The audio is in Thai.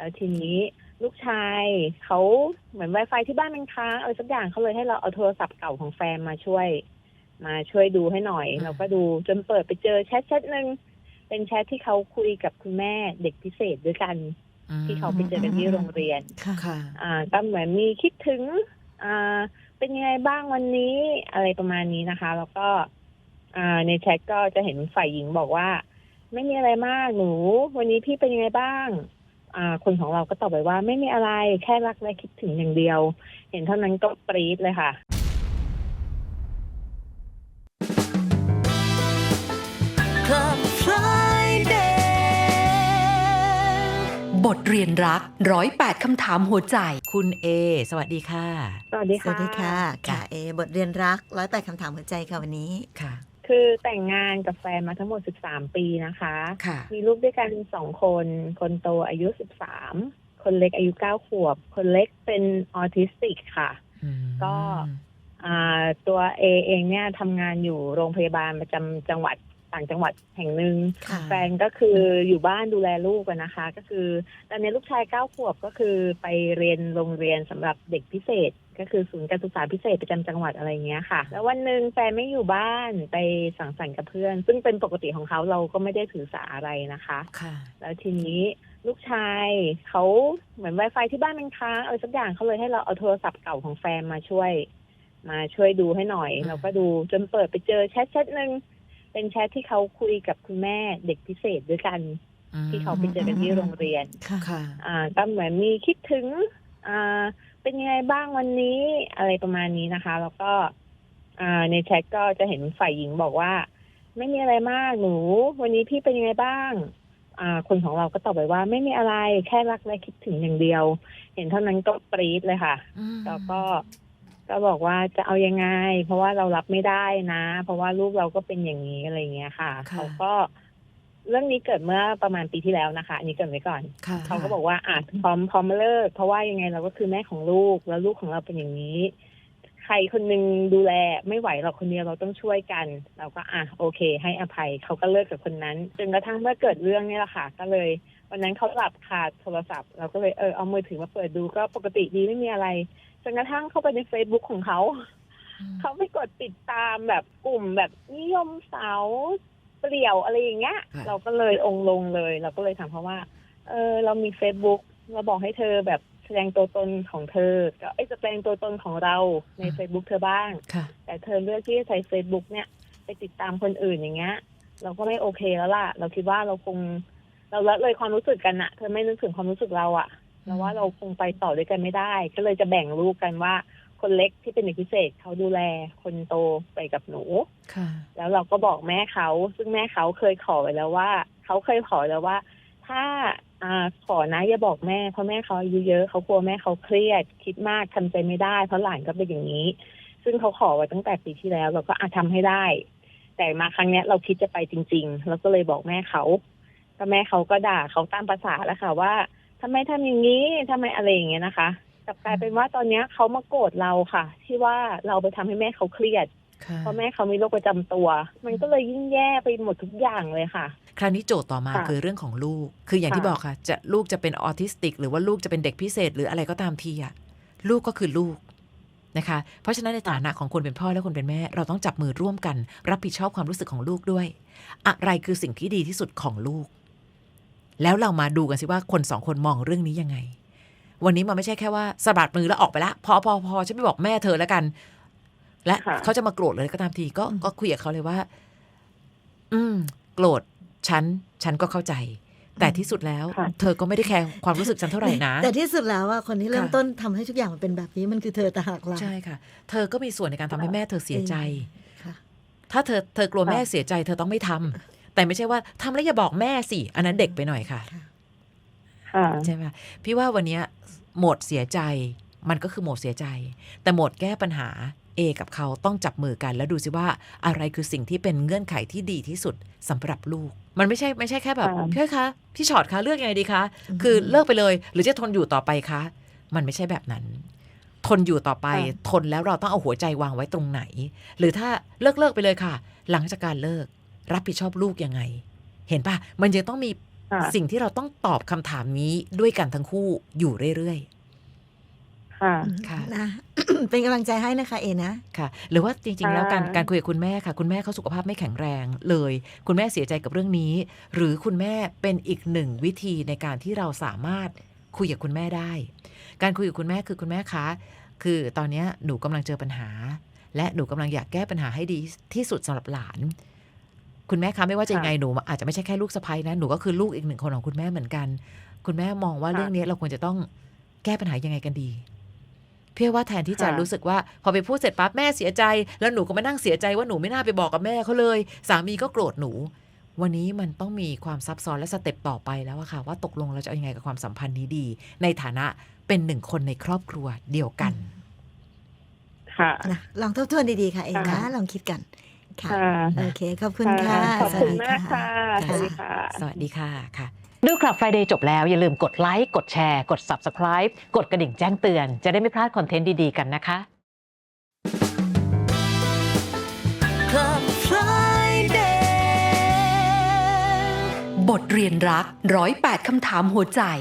แล้วทีนี้ลูกชายเขาเหมือน Wi-Fi ที่บ้านมันค้างอะไรสักอย่างเขาเลยให้เราเอาโทรศัพท์เก่าของแฟนมาช่วย มาช่วยดูให้หน่อยอืมเราก็ดูจนเปิดไปเจอแชทแชทหนึ่งเป็นแชทที่เขาคุยกับคุณแม่เด็กพิเศษด้วยกัน ที่เขาไปเจอกันที่โรงเรียนค่ะค่ะอ่าก็เหมือนมีคิดถึงอ่าเป็นยังไงบ้างวันนี้อะไรประมาณนี้นะคะ แล้วก็อ่าในแชทก็จะเห็นฝ่ายหญิงบอกว่า ไม่มีอะไรมากหนู วันนี้พี่เป็นยังไงบ้างอ่า คนของเราก็ตอบไปว่าไม่มีอะไรแค่รักและคิดถึงอย่างเดียว เห็นเท่านั้นก็ปรี๊ดเลยค่ะ Club Friday บทเรียนรักร้อยแปดคำถามหัวใจ คุณเอ สวัสดีค่ะ สวัสดีสค่ะ วัสดีค่ะ ค่ะ เอ บทเรียนรักร้อยแปดคำถามหัวใจค่ะวันนี้ ค่ะ คือแต่งงานกับแฟนมาทั้งหมด 13 ปีนะคะ ค่ะ มีลูกด้วยกันสองคน คนโตอายุ 13 คนเล็กอายุ 9 ขวบ คนเล็กเป็นออทิสติกค่ะอืมก็อ่าตัวเอเองเนี่ยทำงานอยู่โรงพยาบาลประจำจังหวัด ต่างจังหวัดแห่งหนึ่งค่ะ แฟนก็คืออยู่บ้านดูแลลูกอะนะคะ ก็คือตอนนี้ลูกชายเก้าขวบก็คือไปเรียนโรงเรียนสำหรับเด็กพิเศษ ก็คือศูนย์การศึกษาพิเศษประจำจังหวัดอะไรเงี้ยค่ะ แล้ววันหนึ่งแฟนไม่อยู่บ้านไปสังสรรค์กับเพื่อน ซึ่งเป็นปกติของเขาเราก็ไม่ได้ถือสาอะไรนะคะ ค่ะ แล้วทีนี้ลูกชายเขาเหมือน Wi-Fi ที่บ้านมันค้างอะไรสักอย่างเขาเลยให้เราเอาโทรศัพท์เก่าของแฟนมาช่วย มาช่วยดูให้หน่อยอืมเราก็ดูจนเปิดไปเจอแชทแชทหนึ่ง เป็นแชทที่เขาคุยกับคุณแม่เด็กพิเศษด้วยกัน ที่เขาไปเจอกันที่โรงเรียนค่ะค่ะอ่าก็เหมือนมีคิดถึงอ่าเป็นยังไงบ้างวันนี้อะไรประมาณนี้นะคะ แล้วก็อ่าในแชทก็จะเห็นฝ่ายหญิงบอกว่า ไม่มีอะไรมากหนู วันนี้พี่เป็นยังไงบ้างอ่าคนของเราก็ตอบไปว่า ไม่มีอะไรแค่รักและคิดถึงอย่างเดียว เห็นเท่านั้นก็ปรี๊ดเลยค่ะ แล้วก็ ก็บอกว่าจะเอายังไง เพราะว่าเรารับไม่ได้นะ เพราะว่าลูกเราก็เป็นอย่างนี้อะไรเงี้ยค่ะค่ะเขาก็เรื่องนี้เกิดเมื่อประมาณปีที่แล้วนะคะ อันนี้เกริดไว้ก่อนค่ะเขาก็บอกว่าอะพร้อมพร้อมมาเลิก เพราะว่ายังไงเราก็คือแม่ของลูกแล้วลูกของเราเป็นอย่างนี้ ใครคนหนึงดูแลไม่ไหวหรอกคนเดียวเราต้องช่วยกัน เราก็อะโอเค ให้อภัยเขาก็เลิกกับคนนั้นจนกระทั่งเมื่อเกิดเรื่องนี่แหละค่ะ ก็เลย วันนั้นเขาหลับขาดโทรศัพท์ เราก็เลยเออเอามือถือมาเปิดดูก็ปกติดีไม่มีอะไรจนกระทั่งเข้าไปใน Facebook ของเขา เขาไม่กดติดตามแบบกลุ่มแบบนิยมสาวเปลี่ยวอะไรอย่างเงี้ยค่ะเราก็เลยองค์ลงเลย เราก็เลยถามเขาว่า เออ เรามี Facebook เราบอกให้เธอแบบแสดงตัวตนของเธอก็ไอ้ยแสดงตัวตนของเราใน Facebook เธอบ้างค่ะแต่เธอเลือกที่จะใช้ Facebook เนี่ย ไปติดตามคนอื่นอย่างเงี้ย เราก็ไม่โอเคแล้วล่ะ เราคิดว่าเราคง เราละเลยความรู้สึกกันอะเธอไม่นึกถึงความรู้สึกเราอะเราว่าเราคงไปต่อด้วยกันไม่ได้ ก็เลยจะแบ่งลูกกันว่า คนเล็กที่เป็นเด็กพิเศษเขาดูแลคนโตไปกับหนูค่ะ แล้วเราก็บอกแม่เขาซึ่งแม่เขาเคยขอไว้แล้วว่า เขาเคยขอแล้วว่า ถ้าอ่าขอนะอย่าบอกแม่เพราะแม่เขาอายุเยอะเขากลัวแม่เขาเครียด คิดมากทำใจไม่ได้ เพราะหลานก็เป็นอย่างนี้ ซึ่งเขาขอไว้ตั้งแต่ปีที่แล้ว เราก็อาจทำให้ได้ แต่มาครั้งเนี้ยเราคิดจะไปจริงๆเราก็เลยบอกแม่เขา ก็แม่เขาก็ด่าเขาตามภาษาแล้วค่ะ ว่าทำไมทำอย่างนี้ทำไมอะไรอย่างเงี้ยนะคะกลับกลายเป็นว่าตอนเนี้ยเขามาโกรธเราค่ะ ที่ว่าเราไปทำให้แม่เขาเครียดค่ะเพราะแม่เขามีโรคประจำตัว มันก็เลยยิ่งแย่ไปหมดทุกอย่างเลยค่ะ คราวนี้โจทย์ต่อมาค่ะคือเรื่องของลูก คืออย่างที่ค่ะบอกค่ะ จะลูกจะเป็นออทิสติก หรือว่าลูกจะเป็นเด็กพิเศษ หรืออะไรก็ตามทีอะลูกก็คือลูกนะคะ เพราะฉะนั้นในฐานะของคนเป็นพ่อและคนเป็นแม่ เราต้องจับมือร่วมกัน รับผิดชอบความรู้สึกของลูกด้วย อะไรคือสิ่งที่ดีที่สุดของลูก แล้วเรามาดูกันสิว่าคนสองคนมองเรื่องนี้ยังไง วันนี้มันไม่ใช่แค่ว่าสะบัดมือแล้วออกไปละพอพอพอฉันไม่บอกแม่เธอแล้วกัน และค่ะเขาจะมาโกรธเลยก็ตามทีก็อืมก็คุยกับเขาเลยว่า อืม โกรธฉันฉันก็เข้าใจ แต่ที่สุดแล้วค่ะเธอก็ไม่ได้แคร์ความรู้สึกฉันเท่าไหร่นะ แต่ที่สุดแล้วว่าคนที่เริ่มค่ะต้นทำให้ทุกอย่างมันเป็นแบบนี้มันคือเธอต่างหากล่ะใช่ค่ะ เธอก็มีส่วนในการทำให้แม่เธอเสียใจค่ะถ้าเธอเธอกลัวแม่เสียใจ เธอต้องไม่ทำ แต่ไม่ใช่ว่าทำแล้วอย่าบอกแม่สิ อันนั้นเด็กไปหน่อยค่ะค่ะใช่ไหมพี่ว่าวันเนี้ยโหมดเสียใจ มันก็คือโหมดเสียใจ แต่โหมดแก้ปัญหา A กับเขาต้องจับมือกัน แล้วดูสิว่าอะไรคือสิ่งที่เป็นเงื่อนไขที่ดีที่สุดสำหรับลูก มันไม่ใช่ไม่ใช่แค่แบบค่ะพี่อ้อยคะพี่ชอตคะเลือกยังไงดีคะอืมคือเลิกไปเลย หรือจะทนอยู่ต่อไปคะ มันไม่ใช่แบบนั้น ทนอยู่ต่อไป ทนแล้วเราต้องเอาหัวใจวางไว้ตรงไหน หรือถ้าเลิกเลิกไปเลยค่ะ หลังจากการเลิก รับผิดชอบลูกยังไง เห็นปะมันยังต้องมีค่ะสิ่งที่เราต้องตอบคำถามนี้ด้วยกันทั้งคู่อยู่เรื่อยค่ะ ค่ะนะเป็นกำลังใจให้นะคะเอนะๆค่ะ หรือว่าจริง ๆ แล้วการค่ะการคุยกับคุณแม่ค่ะ คุณแม่เขาสุขภาพไม่แข็งแรงเลย คุณแม่เสียใจกับเรื่องนี้ หรือคุณแม่เป็นอีกหนึ่งวิธีในการที่เราสามารถคุยกับคุณแม่ได้ การคุยกับคุณแม่คือคุณแม่คะคือตอนเนี้ยหนูกำลังเจอปัญหา และหนูกำลังอยากแก้ปัญหาให้ดีที่สุดสำหรับหลาน คุณแม่คะไม่ว่าจะยังไงหนูอาจจะไม่ใช่แค่ลูกสะใภ้นะหนูก็คือลูกอีกหนึ่งคนของคุณแม่เหมือนกัน คุณแม่มองว่าค่ะเรื่องนี้เราควรจะต้องแก้ปัญหายังไงกันดี เพื่อว่าแทนที่จะค่ะรู้สึกว่า พอไปพูดเสร็จปั๊บแม่เสียใจ แล้วหนูก็มานั่งเสียใจว่าหนูไม่น่าไปบอกกับแม่เขาเลย สามีก็โกรธหนู วันนี้มันต้องมีความซับซ้อนและสเต็ปต่อไปแล้วอะค่ะ ว่าตกลงเราจะเอายังไงกับความสัมพันธ์นี้ดี ในฐานะเป็นหนึ่งคนในครอบครัวเดียวกัน ค่ะนะลองทบทวนดีๆค่ะเอนะค่ะลองคิดกัน ค่ะค่ะ โอเค ขอบคุณค่ะ ขอบสคุวัสณดีมากค่ะ สวัสดีค่ะ สวัสดีค่ะค่ะดูคลับ Friday จบแล้ว อย่าลืมกดไลค์ กดแชร์ กด Subscribe กดกระดิ่งแจ้งเตือน จะได้ไม่พลาดคอนเทนต์ดี ๆ กันนะคะ Club Friday บทเรียนรักร้อยแปดคำถามหัวใจ